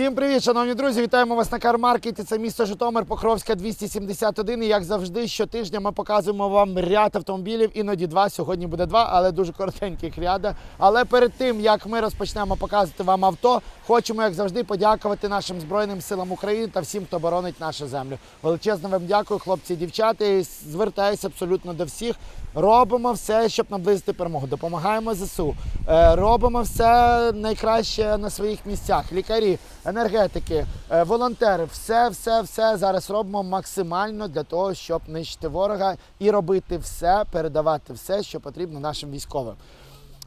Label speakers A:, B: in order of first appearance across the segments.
A: Всім привіт, шановні друзі! Вітаємо вас на кармаркеті. Це місто Житомир, Покровська 271. І як завжди, щотижня ми показуємо вам ряд автомобілів, іноді два. Сьогодні буде два, але дуже коротеньких ряда. Але перед тим як ми розпочнемо показувати вам авто, хочемо, як завжди, подякувати нашим збройним силам України та всім, хто боронить нашу землю. Величезно вам дякую, хлопці дівчата. І звертаюся абсолютно до всіх. Робимо все, щоб наблизити перемогу. Допомагаємо ЗСУ. Е, Робимо все найкраще на своїх місцях. Лікарі, енергетики, е, волонтери, все, все, все зараз робимо максимально для того, щоб нищити ворога і робити все, передавати все, що потрібно нашим військовим.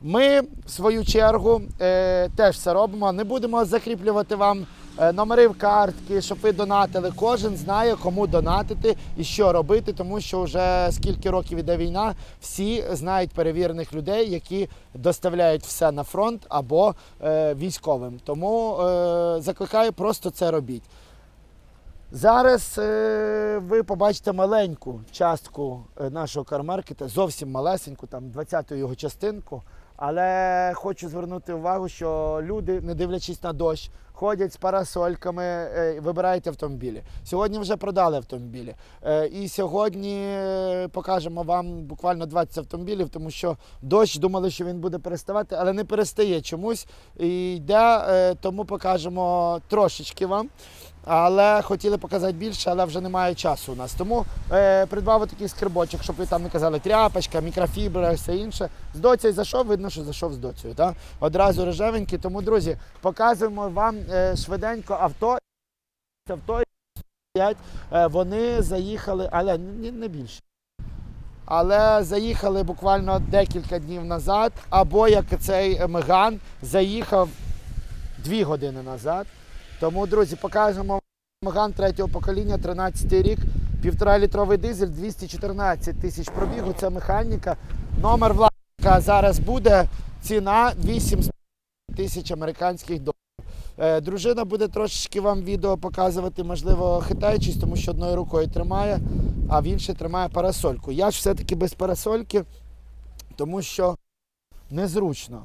A: Ми, в свою чергу, е, теж все робимо. Не будемо закріплювати вам номери в картки, щоб ви донатили. Кожен знає, кому донатити і що робити, тому що вже скільки років іде війна, всі знають перевірених людей, які доставляють все на фронт або е, військовим. Тому е, закликаю просто це робіть. Зараз е, ви побачите маленьку частку е, нашого кармаркета, зовсім малесеньку, там 20-ту його частинку. Але хочу звернути увагу, що люди, не дивлячись на дощ, ходять з парасольками, е, вибирають автомобілі. Сьогодні вже продали автомобілі. Е, і сьогодні е, покажемо вам буквально 20 автомобілів, тому що дощ думали, що він буде переставати, але не перестає чомусь. І йде, тому покажемо трошечки вам. Але хотіли показати більше, але вже немає часу у нас. Тому е, придбав такий скрибочок, щоб ви там не казали тряпочка, мікрофібра і все інше. З доцею зайшов, видно, що зайшов з доцею. Так? Одразу рожевенький. Тому, друзі, показуємо вам е, швиденько авто. Авто е, вони заїхали, але не, не більше. Але заїхали буквально декілька днів назад, або як цей Меган заїхав дві години назад. Тому, друзі, покажемо Меган третього покоління, 13 рік, півтора літровий дизель, 214 тисяч пробігу. Це механіка. Номер власника зараз буде. Ціна 8 тисяч американських доларів. Е, Дружина буде трошечки вам відео показувати, можливо, хитаючись, тому що одною рукою тримає, а в іншій тримає парасольку. Я ж все-таки без парасольки, тому що незручно.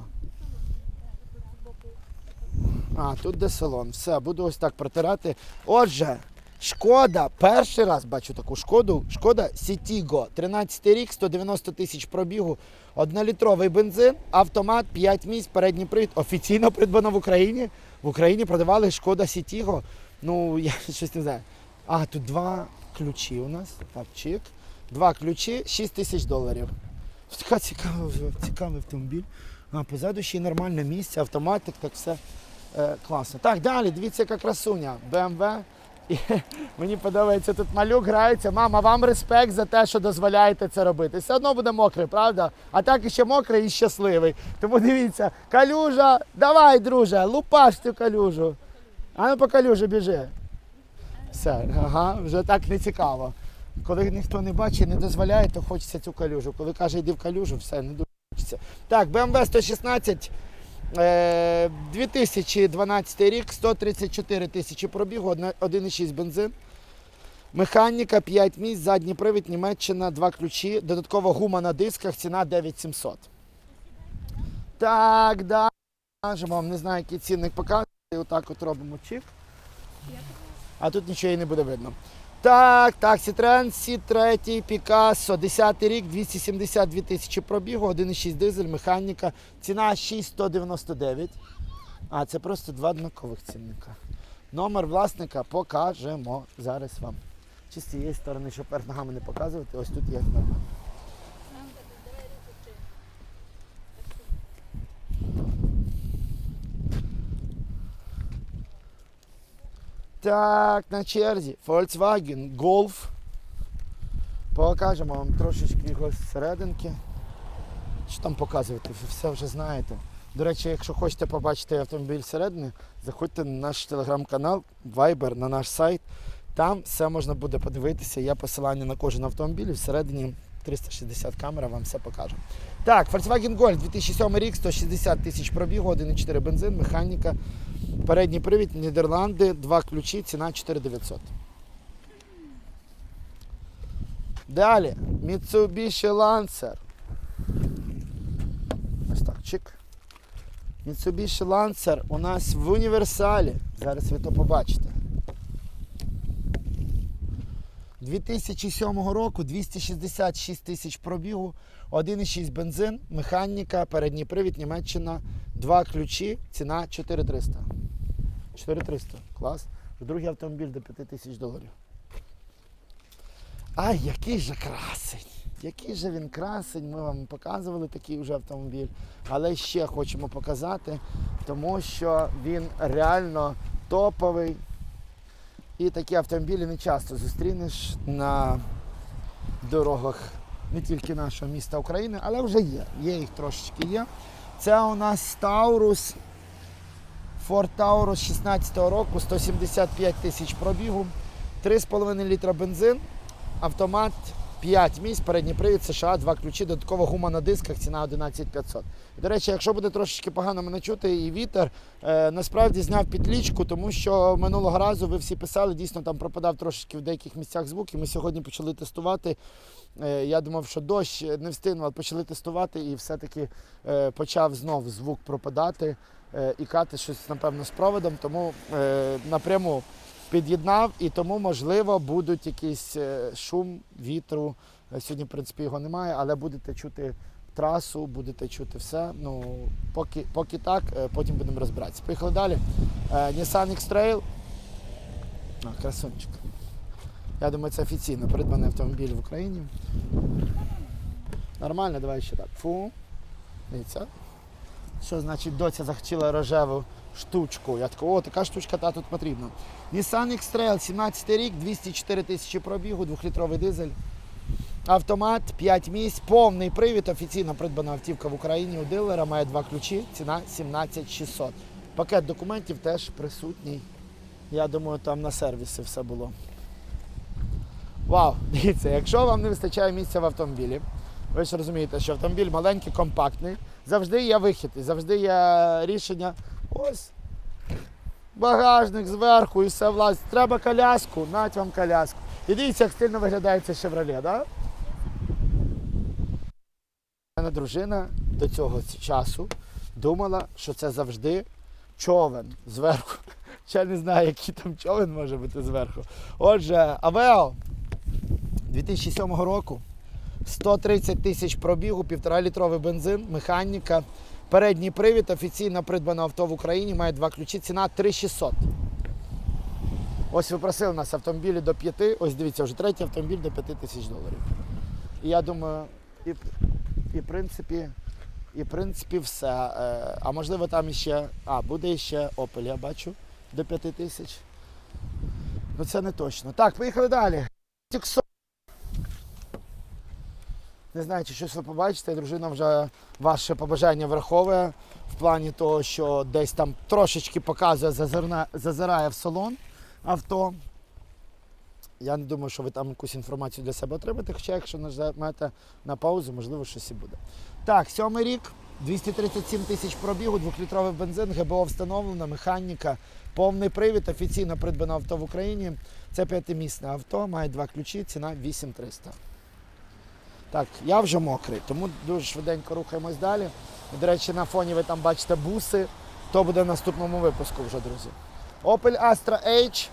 A: А, тут де салон. Все, буду ось так протирати. Отже, шкода, перший раз бачу таку шкоду. Шкода Сітіго. 13 рік, 190 тисяч пробігу, однолітровий бензин, автомат, 5 місць, передній привід. Офіційно придбано в Україні. В Україні продавали шкода Сітіго. Ну, я щось не знаю. А, тут два ключі у нас. Так, чик. Два ключі, 6 тисяч доларів. Така цікава, цікавий автомобіль. А, позаду ще й нормальне місце, автоматик, так все класно. Так, далі, дивіться, яка красуня. І мені подобається, тут малюк грається. Мама, вам респект за те, що дозволяєте це робити. Все одно буде мокрий, правда? А так і ще мокрий і щасливий. Тому дивіться, калюжа, давай, друже, лупаш цю калюжу. А ну по калюжі біжи. Все, ага, вже так не цікаво. Коли ніхто не бачить, не дозволяє, то хочеться цю калюжу. Коли каже, йди в калюжу, все, не дуже хочеться. Так, BMW 116. Е, 2012 рік, 134 тисячі пробігу, 1,6 бензин. Механіка 5 місць, задній привід, Німеччина, два ключі, додаткова гума на дисках, ціна 9700. Так, да. Кажемо не знаю, який цінник показує. Отак от робимо чик. А тут нічого і не буде видно. Так, так, Citroen C3 Picasso, 10 рік, 272 тисячі пробігу, 1,6 дизель, механіка, ціна 6199. А, це просто два однакових цінника. Номер власника покажемо зараз вам. Чи з цієї сторони, щоб перед ногами не показувати, ось тут є нормально. Так, на черзі. Volkswagen Golf. Покажемо вам трошечки його зсерединки. Що там показувати? Ви все вже знаєте. До речі, якщо хочете побачити автомобіль зсередини, заходьте на наш телеграм-канал, Viber, на наш сайт. Там все можна буде подивитися. Є посилання на кожен автомобіль всередині 360 камера вам все покаже. Так, Volkswagen Golf 2007 рік, 160 тисяч пробігу, 1,4 бензин, механіка. Передній привід, Нідерланди, два ключі, ціна 4900. Далі, Mitsubishi Lancer. Ось так, чик. Mitsubishi Lancer у нас в універсалі. Зараз ви то побачите. 2007 року 266 тисяч пробігу, 1,6 бензин, механіка, передній привід, Німеччина, два ключі, ціна 4300. 4300, клас. Другий автомобіль до 5 тисяч доларів. Ай, який же красень! Який же він красень, ми вам показували такий вже автомобіль, але ще хочемо показати, тому що він реально топовий. І такі автомобілі не часто зустрінеш на дорогах не тільки нашого міста України, але вже є. Є їх трошечки є. Це у нас Таурус. Ford Taurus 16 року, 175 тисяч пробігу, 3,5 літра бензин, автомат 5 місць, передній привід США, два ключі, додаткова гума на дисках, ціна 11500. До речі, якщо буде трошечки погано мене чути і вітер, е, насправді зняв підлічку, тому що минулого разу ви всі писали, дійсно там пропадав трошечки в деяких місцях звук, і ми сьогодні почали тестувати. Е, я думав, що дощ не встигнув, але почали тестувати і все-таки е, почав знов звук пропадати е, і кати щось, напевно, з проводом, тому е, напряму під'єднав, і тому, можливо, будуть якийсь е, шум вітру. Е, Сьогодні, в принципі, його немає, але будете чути трасу, будете чути все. Ну, поки, поки так, е, потім будемо розбиратися. Поїхали далі. Nissan X-Trail. Красунчик. Я думаю, це офіційно придбаний автомобіль в Україні. Нормально, давай ще так. Фу. Дивіться. Що значить доця захотіла рожеву штучку? Я такий, о, така штучка та тут потрібна. Nissan X-Trail, 17 рік, 204 тисячі пробігу, 2-літровий дизель. Автомат, 5 місць, повний привід, офіційно придбана автівка в Україні у дилера, має два ключі, ціна 17600. Пакет документів теж присутній. Я думаю, там на сервісі все було. Вау, дивіться, якщо вам не вистачає місця в автомобілі, ви ж розумієте, що автомобіль маленький, компактний, завжди є вихід і завжди є рішення. Ось. Багажник зверху і все влазить. Треба коляску, нать вам коляску. І дивіться, як стильно виглядає це Chevrolet, да? Мене дружина до цього часу думала, що це завжди човен зверху. Ще не знаю, який там човен може бути зверху. Отже, Авео 2007 року. 130 тисяч пробігу, 1,5 літровий бензин, механіка, передній привід, офіційно придбано авто в Україні, має два ключі, ціна 3600. Ось ви просили нас автомобілі до 5, ось дивіться, вже третій автомобіль до 5 тисяч доларів. І я думаю, і, і в принципі, і в принципі все. Е, А можливо там іще, а, буде іще Opel, я бачу, до 5 тисяч. Ну це не точно. Так, поїхали далі. Не знаю, чи щось ви побачите, дружина вже ваше побажання враховує в плані того, що десь там трошечки показує, зазирає в салон авто. Я не думаю, що ви там якусь інформацію для себе отримаєте, хоча якщо нажмете на паузу, можливо, щось і буде. Так, сьомий рік, 237 тисяч пробігу, двохлітровий бензин, ГБО встановлено, механіка, повний привід, офіційно придбано авто в Україні. Це п'ятимісне авто, має два ключі, ціна 8300. Так, я вже мокрий, тому дуже швиденько рухаємось далі. До речі, на фоні ви там бачите буси. То буде в наступному випуску вже, друзі. Opel Astra H.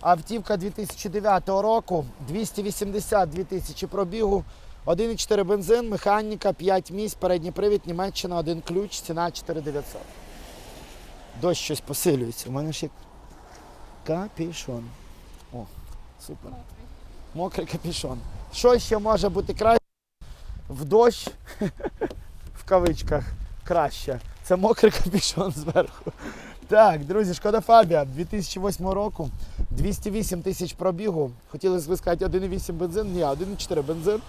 A: Автівка 2009 року, 282 тисячі пробігу, 1,4 бензин, механіка, 5 місць, передній привід, Німеччина, один ключ, ціна 4900. Дощ щось посилюється. У мене ще капішон. О, супер. Мокрий капішон. Що ще може бути краще в дощ, в кавичках, краще. Це мокрий капішон зверху. Так, друзі, шкода Фабія 2008 року, 208 тисяч пробігу. Хотілося б сказати 1,8 бензин, ні, 1,4 бензин.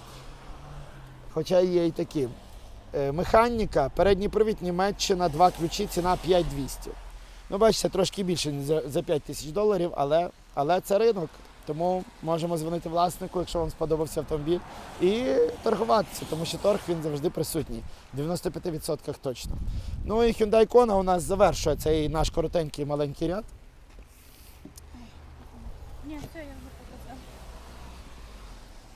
A: Хоча є і такі. Е, Механіка, передній привід, Німеччина, два ключі, ціна 5200. Ну, бачите, трошки більше за 5 тисяч доларів, але, але це ринок. Тому можемо дзвонити власнику, якщо вам сподобався автомобіль, і торгуватися, тому що торг він завжди присутній. В 95% точно. Ну і Hyundai Kona у нас завершує цей наш коротенький маленький ряд.
B: Ні, все, я вже показала.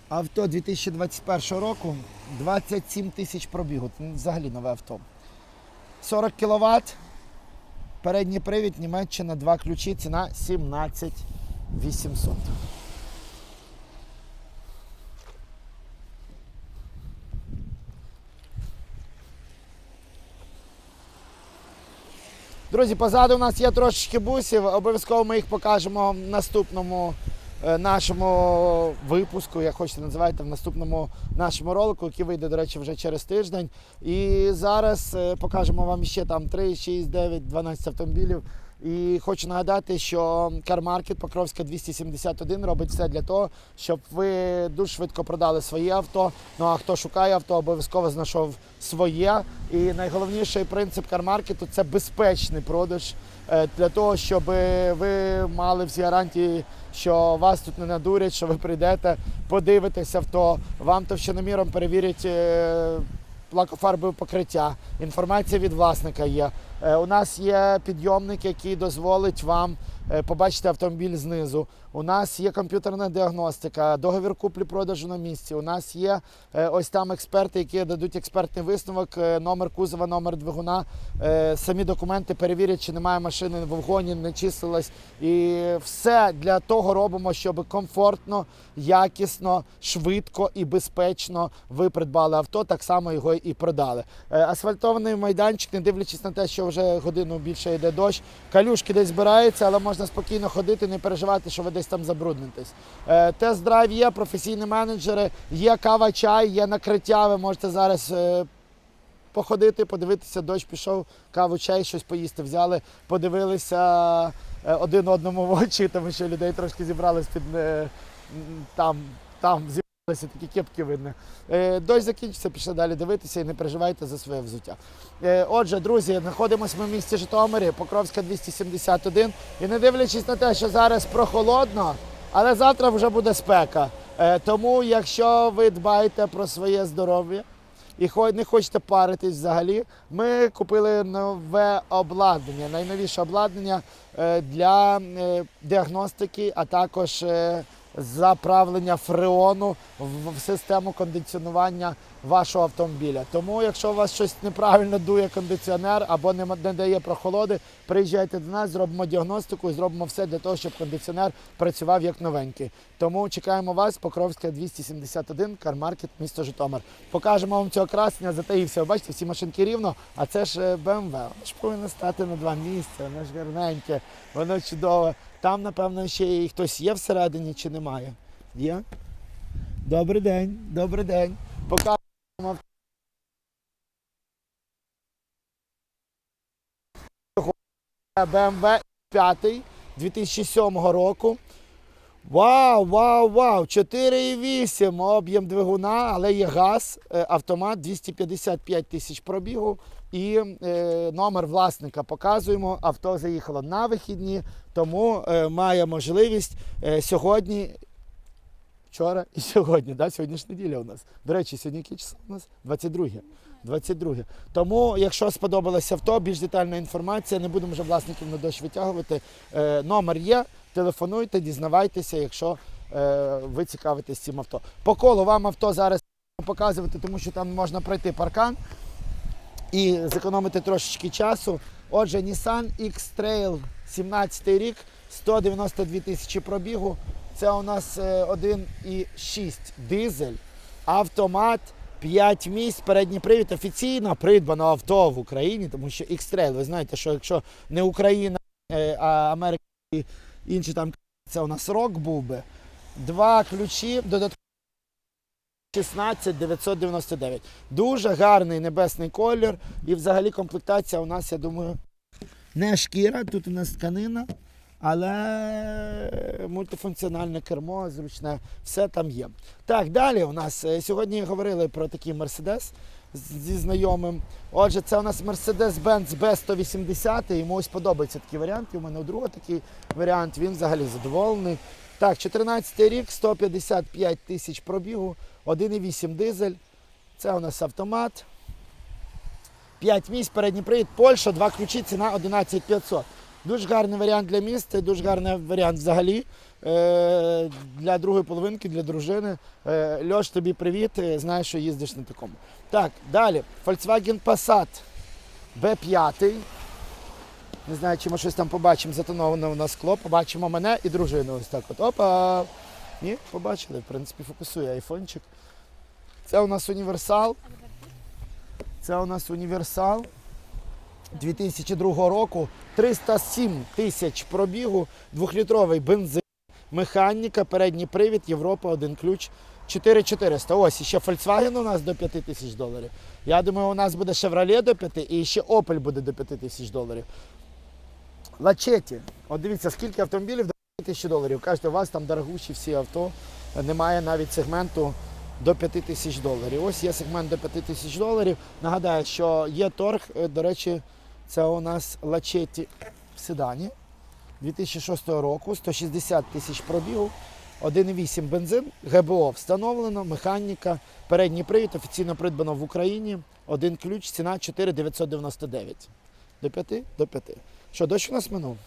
A: Авто 2021 року 27 тисяч пробігу. Це взагалі нове авто. 40 кВт, Передній привід, Німеччина, два ключі, ціна 17 800. Друзі, позаду у нас є трошечки бусів. Обов'язково ми їх покажемо в наступному е, нашому випуску, як хочете називайте, в наступному нашому ролику, який вийде, до речі, вже через тиждень. І зараз е, покажемо вам ще там 3, 6, 9, 12 автомобілів. І хочу нагадати, що CarMarket Покровська 271 робить все для того, щоб ви дуже швидко продали своє авто. Ну а хто шукає авто, обов'язково знайшов своє. І найголовніший принцип CarMarket – це безпечний продаж е, для того, щоб ви мали всі гарантії, що вас тут не надурять, що ви прийдете, подивитесь авто, вам товщиноміром перевірять. е, лакофарбове покриття, інформація від власника є. Е, У нас є підйомник, який дозволить вам е, побачити автомобіль знизу. У нас є комп'ютерна діагностика, договір куплі-продажу на місці. У нас є е, ось там експерти, які дадуть експертний висновок, номер кузова, номер двигуна, самі документи перевірять, чи немає машини в вогоні, не числилась. І все для того робимо, щоб комфортно, якісно, швидко і безпечно ви придбали авто, так само його і продали. Асфальтований майданчик, не дивлячись на те, що вже годину більше йде дощ, калюшки десь збираються, але можна спокійно ходити, не переживати, що ви десь там забруднитесь. Е, Тест-драйв є, професійні менеджери, є кава, чай, є накриття. Ви можете зараз. е, Походити, подивитися, дощ пішов, каву, чай, щось поїсти взяли, подивилися е, один одному в очі, тому що людей трошки зібрались під там, там зібралися такі кепки видно. Е, Дощ закінчиться, пішли далі дивитися і не переживайте за своє взуття. Е, Отже, друзі, знаходимося ми в місті Житомирі, Покровська 271. І не дивлячись на те, що зараз прохолодно, але завтра вже буде спека. Е, Тому, якщо ви дбаєте про своє здоров'я, і не хочете паритись взагалі, ми купили нове обладнання, найновіше обладнання для діагностики, а також заправлення фреону в систему кондиціонування вашого автомобіля. Тому, якщо у вас щось неправильно дує кондиціонер або не, дає прохолоди, приїжджайте до нас, зробимо діагностику і зробимо все для того, щоб кондиціонер працював як новенький. Тому чекаємо вас, Покровська 271, кармаркет, місто Житомир. Покажемо вам цього красення, затаївся. Бачите, всі машинки рівно, а це ж БМВ. Воно ж повинно стати на два місця, воно ж гарненьке, воно чудове. Там, напевно, ще і хтось є всередині чи немає. Є? Добрий день, добрий день. Вам BMW 5 2007 року. Вау, вау, вау! 4,8 об'єм двигуна, але є газ, е, автомат 255 тисяч пробігу. І е, номер власника показуємо. Авто заїхало на вихідні, тому е, має можливість е, сьогодні. Вчора і сьогодні, да? сьогодні ж неділя у нас. До речі, сьогодні яке число у нас? 22. 22. Тому, якщо сподобалося авто, більш детальна інформація, не будемо вже власників на дощ витягувати. Е, номер є, телефонуйте, дізнавайтеся, якщо е, ви цікавитесь цим авто. По колу вам авто зараз показувати, тому що там можна пройти паркан і зекономити трошечки часу. Отже, Nissan X-Trail 17 рік, 192 тисячі пробігу. Це у нас е, 1,6 дизель, автомат, 5 місць, передній привід. Офіційно придбано авто в Україні, тому що X-Trail, ви знаєте, що якщо не Україна, е, а Америка і інші там, це у нас рок був би. Два ключі, додатково 16 999. Дуже гарний небесний колір. І взагалі комплектація у нас, я думаю, не шкіра, тут у нас тканина, але мультифункціональне кермо, зручне, все там є. Так, далі у нас е, сьогодні говорили про такий Мерседес зі знайомим. Отже, це у нас Mercedes-Benz B180, йому ось подобається такий варіант. І у мене у друга такий варіант, він взагалі задоволений. Так, 14 рік, 155 тисяч пробігу, 1,8 дизель. Це у нас автомат. 5 місць, передній привід, Польща, два ключі, ціна 11500. Дуже гарний варіант для міста, дуже гарний варіант взагалі. Е, для другої половинки, для дружини. Е, Льош, тобі привіт. е, Знаєш, що їздиш на такому. Так, далі. Volkswagen Passat B5. Не знаю, чи ми щось там побачимо, затоноване у нас скло. Побачимо мене і дружину. Ось так от. Опа! Ні, побачили, в принципі, фокусує айфончик. Це у нас універсал. Це у нас універсал 2002 року. 307 тисяч пробігу, двохлітровий бензин, механіка, передній привід, Європа, один ключ. 4400. Ось ще Volkswagen у нас до 5 тисяч доларів. Я думаю, у нас буде Chevrolet до 5 і ще Opel буде до 5 тисяч доларів. Лачеті. От дивіться, скільки автомобілів до 5 тисяч доларів. Кажете, у вас там дорогущі всі авто. Немає навіть сегменту до 5 тисяч доларів. Ось є сегмент до 5 тисяч доларів. Нагадаю, що є торг. е, До речі, це у нас Лачеті в седані 2006 року, 160 тисяч пробігу. 1,8 бензин, ГБО встановлено, механіка, передній привід офіційно придбано в Україні. Один ключ, ціна 4,999. До 5? До 5. Що, дощ у нас минув?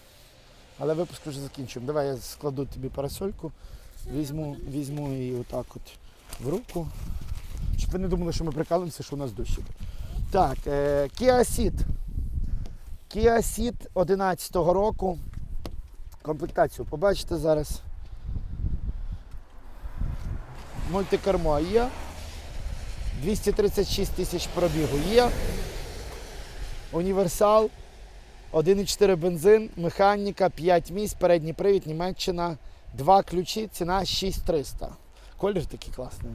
A: Але випуск вже закінчуємо. Давай я складу тобі парасольку, візьму, візьму її отак от в руку. Щоб ви не думали, що ми прикалуємося, що у нас дощ іде. Так, е, Kia Ceed. Kia Ceed 11 року. Комплектацію побачите зараз. Мультикермо є. 236 тисяч пробігу є. Універсал. 1,4 бензин, механіка, 5 місць, передній привід, Німеччина, 2 ключі, ціна 6300. Колір такий класний.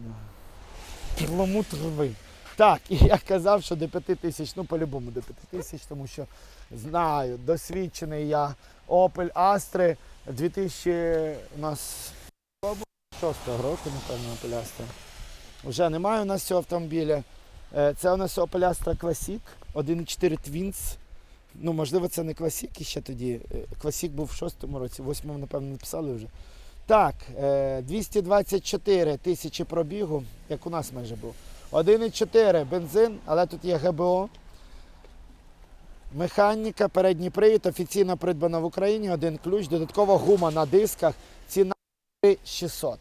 A: Перламутровий. Так, і я казав, що до 5 тисяч, ну по-любому до 5 тисяч, тому що знаю, досвідчений я Opel Astra 2000 у нас 6 року, напевно, Opel Astra. Вже немає у нас цього автомобіля. Е, Це у нас Opel Astra Classic, 1.4 Twins. Ну, можливо, це не Classic ще тоді. Е, Classic був в 6-му році, в 8-му, напевно, написали вже. Так, е, 224 тисячі пробігу, як у нас майже був. 1,4 бензин, але тут є ГБО. Механіка, передній привід, офіційно придбана в Україні, один ключ, додаткова гума на дисках, ціна 3600.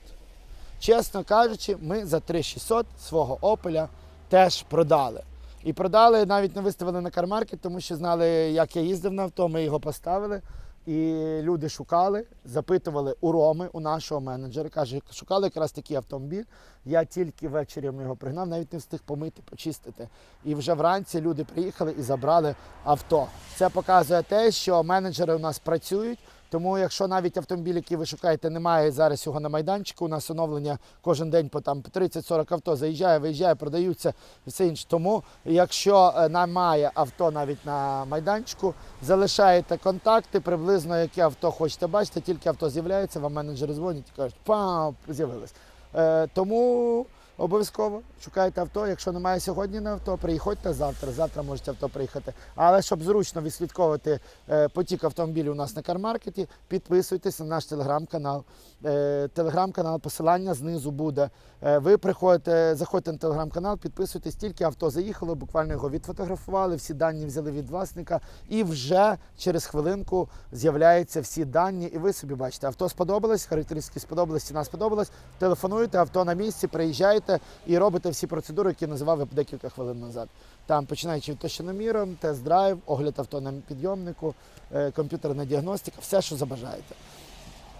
A: Чесно кажучи, ми за 3600 свого Опеля теж продали. І продали, навіть не виставили на кармаркет, тому що знали, як я їздив на авто, ми його поставили. І люди шукали, запитували у Роми, у нашого менеджера. Каже, шукали якраз такий автомобіль. Я тільки ввечері його пригнав, навіть не встиг помити, почистити. І вже вранці люди приїхали і забрали авто. Це показує те, що менеджери у нас працюють. Тому, якщо навіть автомобіль, який ви шукаєте, немає зараз його на майданчику, у нас оновлення кожен день по там 30-40 авто заїжджає, виїжджає, продаються все інше. Тому, якщо е, немає авто навіть на майданчику, залишаєте контакти, приблизно яке авто хочете бачити, тільки авто з'являється, вам менеджери дзвонять і кажуть, пам, з'явилось. Е, тому обов'язково шукайте авто. Якщо немає сьогодні на авто, приїходьте завтра. Завтра можете авто приїхати. Але щоб зручно відслідковувати е, потік автомобілів у нас на кармаркеті, підписуйтесь на наш телеграм-канал. Е, телеграм-канал, посилання знизу буде. Е, ви приходите, заходьте на телеграм-канал, підписуйтесь, тільки авто заїхало, буквально його відфотографували, всі дані взяли від власника, і вже через хвилинку з'являються всі дані. І ви собі бачите, авто сподобалось, характеристики сподобались, ціна сподобалась. Телефонуєте, авто на місці, приїжджаєте і робите всі процедури, які називав декілька хвилин назад. Там починаючи від тощиноміром, тест-драйв, огляд авто на підйомнику, е, комп'ютерна діагностика, все, що забажаєте.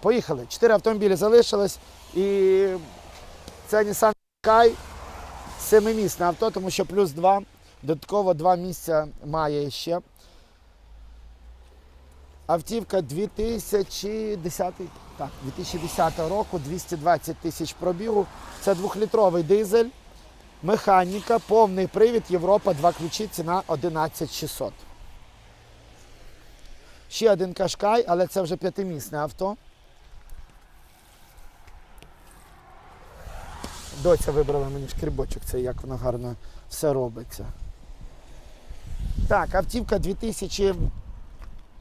A: Поїхали. Чотири автомобілі залишилось. І це Nissan Qashqai, семимісне авто, тому що плюс два. Додатково два місця має ще. Автівка 2010, так, 2010 року, 220 тисяч пробігу. Це двохлітровий дизель, механіка, повний привід, Європа, два ключі, ціна 11600. Ще один кашкай, але це вже п'ятимісне авто. Доця вибрала мені шкрібочок, це як воно гарно все робиться. Так, автівка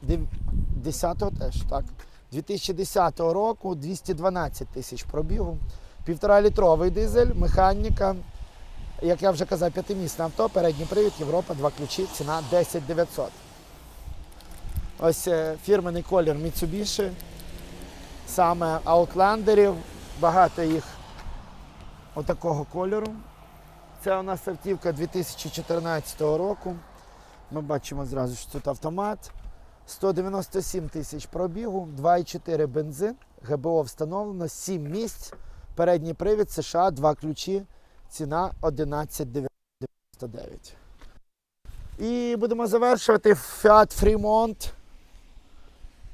A: 2010 теж, так. 2010 року 212 тисяч пробігу. Півтора літровий дизель, механіка. Як я вже казав, п'ятимісне авто, передній привід, Європа, два ключі, ціна 10 900. Ось е, фірменний колір Mitsubishi. Саме Outlanderів, багато їх отакого кольору. Це у нас автівка 2014 року. Ми бачимо зразу, що тут автомат. 197 тисяч пробігу, 2,4 бензин, ГБО встановлено, 7 місць, передній привід США, 2 ключі, ціна 11,99. І будемо завершувати Fiat Fremont.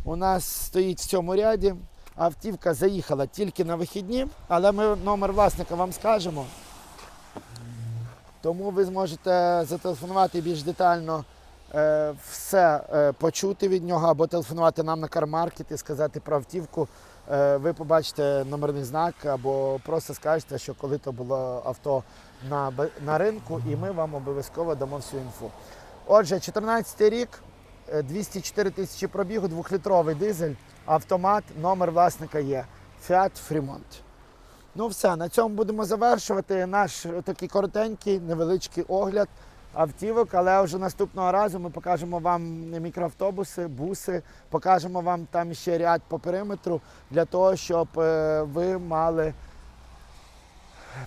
A: У нас стоїть в цьому ряді. Автівка заїхала тільки на вихідні, але ми номер власника вам скажемо. Тому ви зможете зателефонувати більш детально все е, почути від нього або телефонувати нам на кармаркет і сказати про автівку. Е, ви побачите номерний знак або просто скажете, що коли то було авто на, на ринку, і ми вам обов'язково дамо всю інфу. Отже, 14 рік, е, 204 тисячі пробігу, двохлітровий дизель, автомат, номер власника є Fiat Fremont. Ну все, на цьому будемо завершувати наш такий коротенький, невеличкий огляд автівок, але вже наступного разу ми покажемо вам мікроавтобуси, буси, покажемо вам там ще ряд по периметру для того, щоб е, ви мали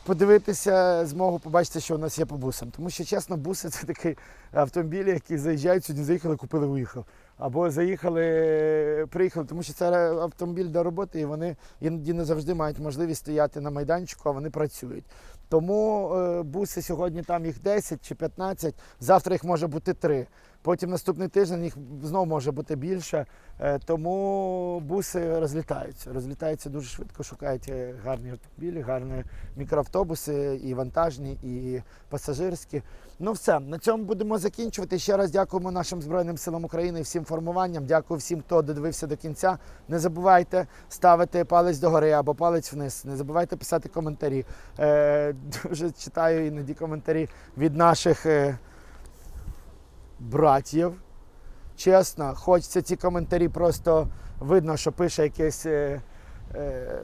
A: подивитися, змогу побачити, що у нас є по бусам. Тому що, чесно, буси це такі автомобілі, які заїжджають, сьогодні заїхали, купили, уїхав. Або заїхали, приїхали, тому що це автомобіль до роботи, і вони іноді не завжди мають можливість стояти на майданчику, а вони працюють. Тому е, буси сьогодні там їх 10 чи 15, завтра їх може бути 3. Потім наступний тиждень їх знову може бути більше. Е, тому буси розлітаються. Розлітаються дуже швидко, шукають е, гарні автомобілі, гарні мікроавтобуси, і вантажні, і пасажирські. Ну все, на цьому будемо закінчувати. Ще раз дякуємо нашим Збройним силам України всім формуванням. Дякую всім, хто додивився до кінця. Не забувайте ставити палець догори або палець вниз. Не забувайте писати коментарі. Е, дуже читаю іноді коментарі від наших братів. Чесно, хочеться ці коментарі просто видно, що пише якесь. Е, е,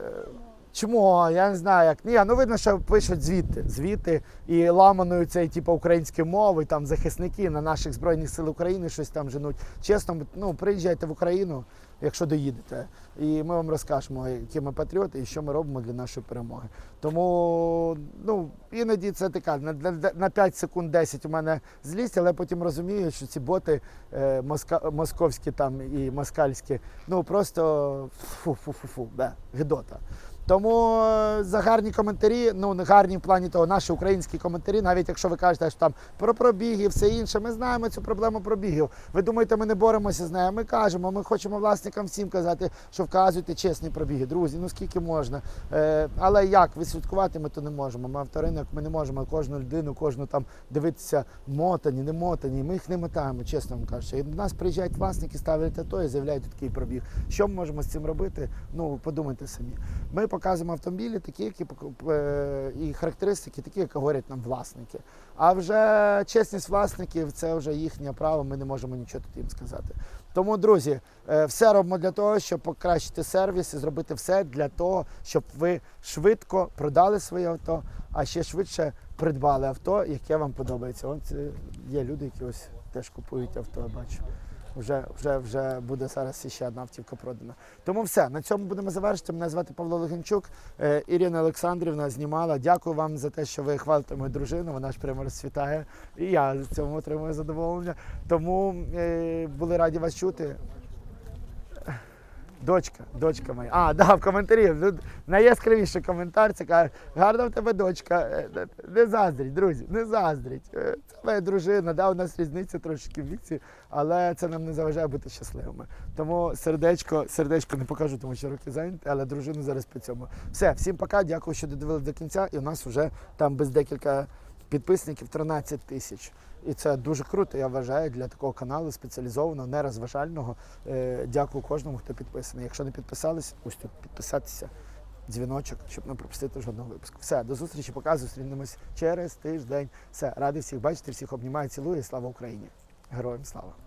A: Чому? Я не знаю як. Ні, ну видно, що пишуть звіти. Звіти і ламаною цей, типу, українською мовою, там захисники на наших Збройних сил України щось там женуть. Чесно, ну приїжджайте в Україну, якщо доїдете. І ми вам розкажемо, які ми патріоти і що ми робимо для нашої перемоги. Тому ну, іноді це така на, на 5 секунд 10 у мене злість, але потім розумію, що ці боти е, моска, московські там і москальські, ну просто фу-фу-фу-фу, да, гидота. Тому е, за гарні коментарі, ну не гарні в плані того, наші українські коментарі, навіть якщо ви кажете, що там про пробіги, все інше, ми знаємо цю проблему пробігів. Ви думаєте, ми не боремося з нею? Ми кажемо, ми хочемо власникам всім казати, що вказуйте чесні пробіги. Друзі, ну скільки можна. Е, але як відслідкувати ми то не можемо. Ми авторинок, ми не можемо кожну людину, кожну там дивитися мотані, не мотані. Ми їх не мотаємо, чесно вам кажучи. І до нас приїжджають власники, ставлять АТО і заявляють такий пробіг. Що ми можемо з цим робити? Ну подумайте самі. Ми показуємо автомобілі, такі, які е, і характеристики, такі, як говорять нам власники. А вже чесність власників це вже їхнє право. Ми не можемо нічого тут їм сказати. Тому, друзі, е, все робимо для того, щоб покращити сервіс і зробити все для того, щоб ви швидко продали своє авто, а ще швидше придбали авто, яке вам подобається. Ось е, є люди, які ось теж купують авто, я бачу. Вже, вже, вже буде зараз ще одна автівка продана. Тому все, на цьому будемо завершити. Мене звати Павло Легенчук. Е, Ірина Олександрівна знімала. Дякую вам за те, що ви хвалите мою дружину. Вона ж прямо розцвітає. І я цьому отримую задоволення. Тому е, були раді вас чути. Дочка, дочка моя. А, да, в коментарі. Тут найяскравіший коментар. Це каже, гарна в тебе дочка. Е, не- Не заздріть, друзі, не заздріть. Е, Це моя дружина, да, у нас різниця трошки в віці, але це нам не заважає бути щасливими. Тому сердечко, сердечко не покажу, тому що руки зайняті, але дружину зараз по цьому. Все, всім пока, дякую, що додивились до кінця. І у нас вже там без декілька підписників 13 тисяч. І це дуже круто, я вважаю, для такого каналу спеціалізованого, нерозважального. Е, Дякую кожному, хто підписаний. Якщо не підписались, тут підписатися, дзвіночок, щоб не пропустити жодного випуску. Все, до зустрічі, пока зустрінемось через тиждень. Все, радий всіх бачити, всіх обнімаю, цілую. і Слава Україні! Героям слава!